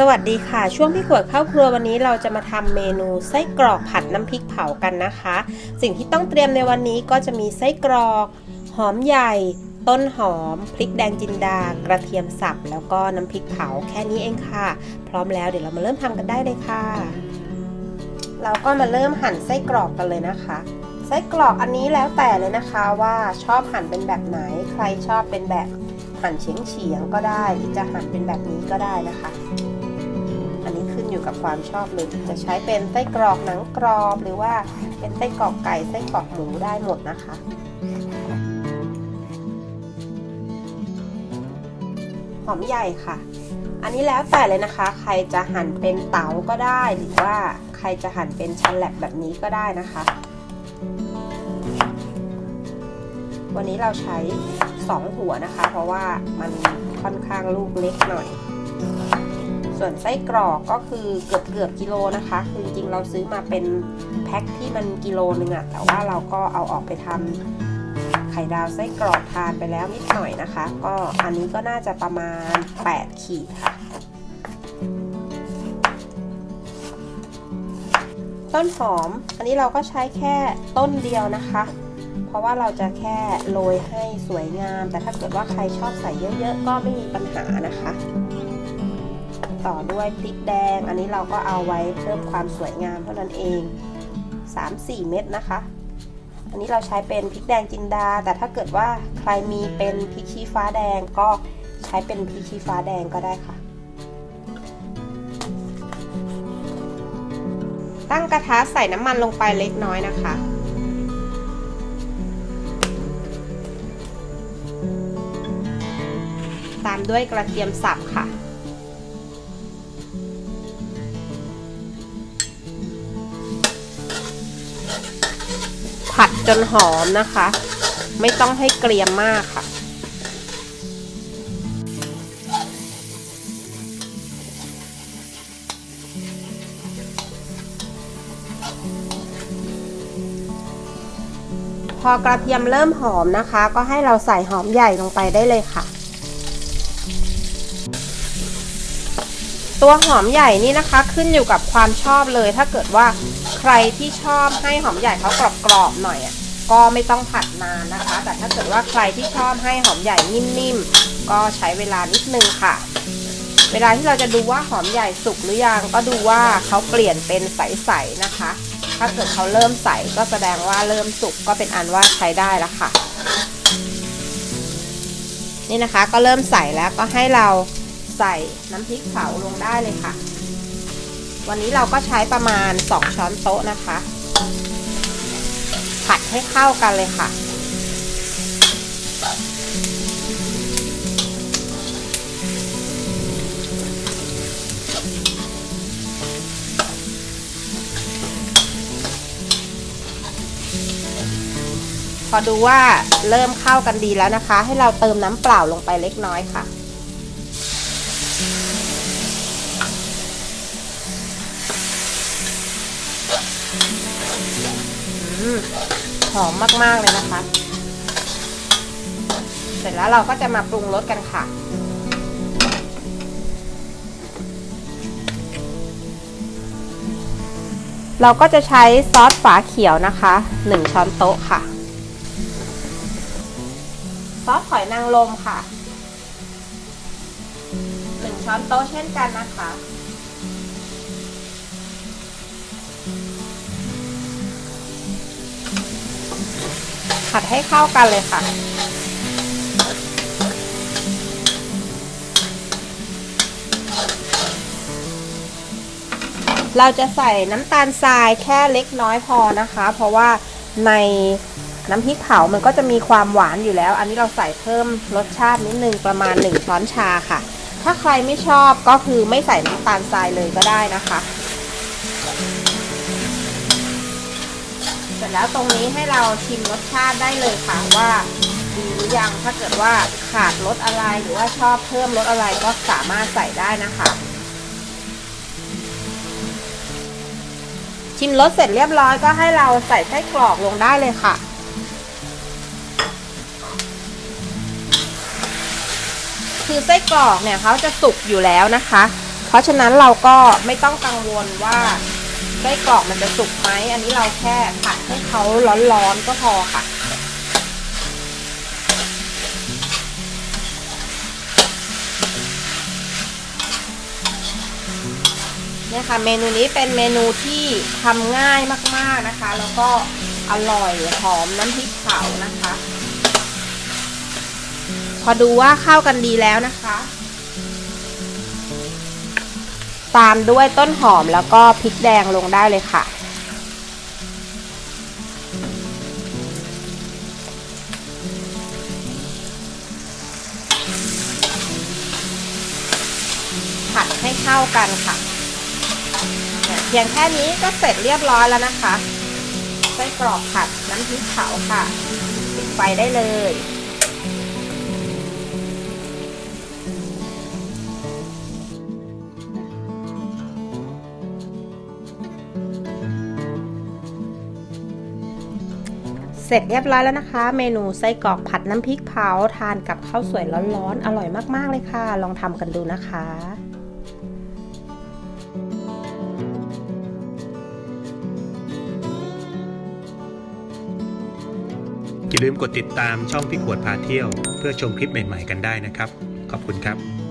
สวัสดีค่ะ ช่วงพี่ขวดเข้าครัววันนี้เราจะมาทำเมนูไส้กรอกผัดน้ำพริกเผากันนะคะ สิ่งที่ต้องเตรียมในวันนี้ก็จะมีไส้กรอก หอมใหญ่ ต้นหอม พริกแดงจินดา กระเทียมสับ แล้วก็น้ำพริกเผาแค่นี้เองค่ะ พร้อมแล้วเดี๋ยวเรามาเริ่มทำกันได้เลยค่ะ เราก็มาเริ่มหั่นไส้กรอกกันเลยนะคะ ไส้กรอกอันนี้แล้วแต่เลยนะคะว่าชอบหั่นเป็นแบบไหน ใครชอบเป็นแบบหั่นเฉียงเฉียงๆก็ได้จะหั่นเป็นแบบนี้ก็ได้นะคะ อยู่กับความชอบเลยจะใช้เป็นไส้กรอกหนังกรอบ หรือว่าเป็นไส้กรอกไก่ไส้กรอกหมูได้หมดนะคะ หอมใหญ่ค่ะ อันนี้แล้วแต่เลยนะคะ ใครจะหั่นเป็นเต๋าก็ได้ หรือว่าใครจะหั่นเป็นชันแลบแบบนี้ก็ได้นะคะ วันนี้เราใช้ 2 หัวนะคะ เพราะว่ามันค่อนข้างลูกเล็กหน่อย ส่วนไส้กรอกก็คือเกือบเกือบกิโลนะคะ คือจริงเราซื้อมาเป็นแพ็คที่มันกิโลนึงอะแต่ว่าเราก็เอาออกไปทำไข่ดาวไส้กรอกทานไปแล้วนิดหน่อยนะคะ ก็อันนี้ก็น่าจะประมาณ 8 ขีดค่ะ ต้นหอม อันนี้เราก็ใช้แค่ต้นเดียวนะคะ เพราะว่าเราจะแค่โรยให้สวยงาม แต่ถ้าเกิดว่าใครชอบใส่เยอะๆ ก็ไม่มีปัญหานะคะ ต่อด้วยพริกแดง อันนี้เราก็เอาไว้เพิ่มความสวยงามเท่านั้นเอง 3-4 เม็ดนะคะ อันนี้เราใช้เป็นพริกแดงจินดา แต่ถ้าเกิดว่าใครมีเป็นพริกชี้ฟ้าแดงก็ใช้เป็นพริกชี้ฟ้าแดงก็ได้ค่ะ ตั้งกระทะใส่น้ำมันลงไปเล็กน้อยนะคะตามด้วยกระเทียมสับค่ะ ผัดจนหอมนะคะ ไม่ต้องให้เกรียมมากค่ะ พอกระเทียมเริ่มหอมนะคะ ก็ให้เราใส่หอมใหญ่ลงไปได้เลยค่ะตัวหอมใหญ่นี่นะคะขึ้นอยู่กับความชอบเลยถ้าเกิดว่า รที่ชอบให้หอมใหญ่เขากรอบๆหน่อยอะก็ไม่ต้องผัดนานนะคะ แต่ถ้าเกิดว่าใครที่ชอบให้หอมใหญ่นิ่มๆก็ใช้เวลานิดนึงค่ะ เวลาที่เราจะดูว่าหอมใหญ่สุกหรือยังก็ดูว่าเขาเปลี่ยนเป็นใสๆนะคะ ถ้าเกิดเขาเริ่มใสก็แสดงว่าเริ่มสุกก็เป็นอันว่าใช้ได้แล้วค่ะ นี่นะคะก็เริ่มใสแล้วก็ให้เราใส่น้ำพริกเผาลงได้เลยค่ะ วันนี้เราก็ใช้ประมาณ 2 ช้อนโต๊ะนะคะ ผัดให้เข้ากันเลยค่ะ พอดูว่าเริ่มเข้ากันดีแล้วนะคะ ให้เราเติมน้ำเปล่าลงไปเล็กน้อยค่ะ หอมมากๆเลยนะคะ เสร็จแล้วเราก็จะมาปรุงรสกันค่ะ เราก็จะใช้ซอสฝาเขียวนะคะ1ช้อนโต๊ะค่ะ ซอสหอยนางรมค่ะ1ช้อนโต๊ะเช่นกันนะคะ ผัดให้เข้ากันเลยค่ะ เราจะใส่น้ำตาลทรายแค่เล็กน้อยพอนะคะ เพราะว่าในน้ำพริกเผามันก็จะมีความหวานอยู่แล้ว อันนี้เราใส่เพิ่มรสชาตินิดนึงประมาณ 1 ช้อนชาค่ะ ถ้าใครไม่ชอบก็คือไม่ใส่น้ำตาลทรายเลยก็ได้นะคะ ร็จแล้วตรงนี้ให้เราชิมรสชาติได้เลยค่ะว่าดีหรือยังถ้าเกิดว่าขาดรสอะไรหรือว่าชอบเพิ่มรสอะไรก็สามารถใส่ได้นะคะ ชิมรสเสร็จเรียบร้อยก็ให้เราใส่ไส้กรอกลงได้เลยค่ะคือไส้กรอกเนี่ยเขาจะสุกอยู่แล้วนะคะ เพราะฉะนั้นเราก็ไม่ต้องกังวลว่า ไส้กรอกมันจะสุกไหมอันนี้เราแค่ผัดให้เขาร้อนๆก็พอค่ะ เนี่ยค่ะเมนูนี้เป็นเมนูที่ทำง่ายมากๆนะคะ แล้วก็อร่อยหอมน้ำพริกเผานะคะ พอดูว่าเข้ากันดีแล้วนะคะ ตามด้วยต้นหอมแล้วก็พริกแดงลงได้เลยค่ะ ผัดให้เข้ากันค่ะเนี่ยเพียงแค่นี้ก็เสร็จเรียบร้อยแล้วนะคะไส้กรอกผัดน้ำพริกเผาค่ะปิดไฟได้เลย เสร็จเรียบร้อยแล้วนะคะ เมนูไส้กรอกผัดน้ำพริกเผาทานกับข้าวสวยร้อนๆ อร่อยมากๆเลยค่ะ ลองทำกันดูนะคะอย่าลืมกดติดตามช่องพี่ขวดพาเที่ยว เพื่อชมคลิปใหม่ ๆ กันได้นะครับ ขอบคุณครับ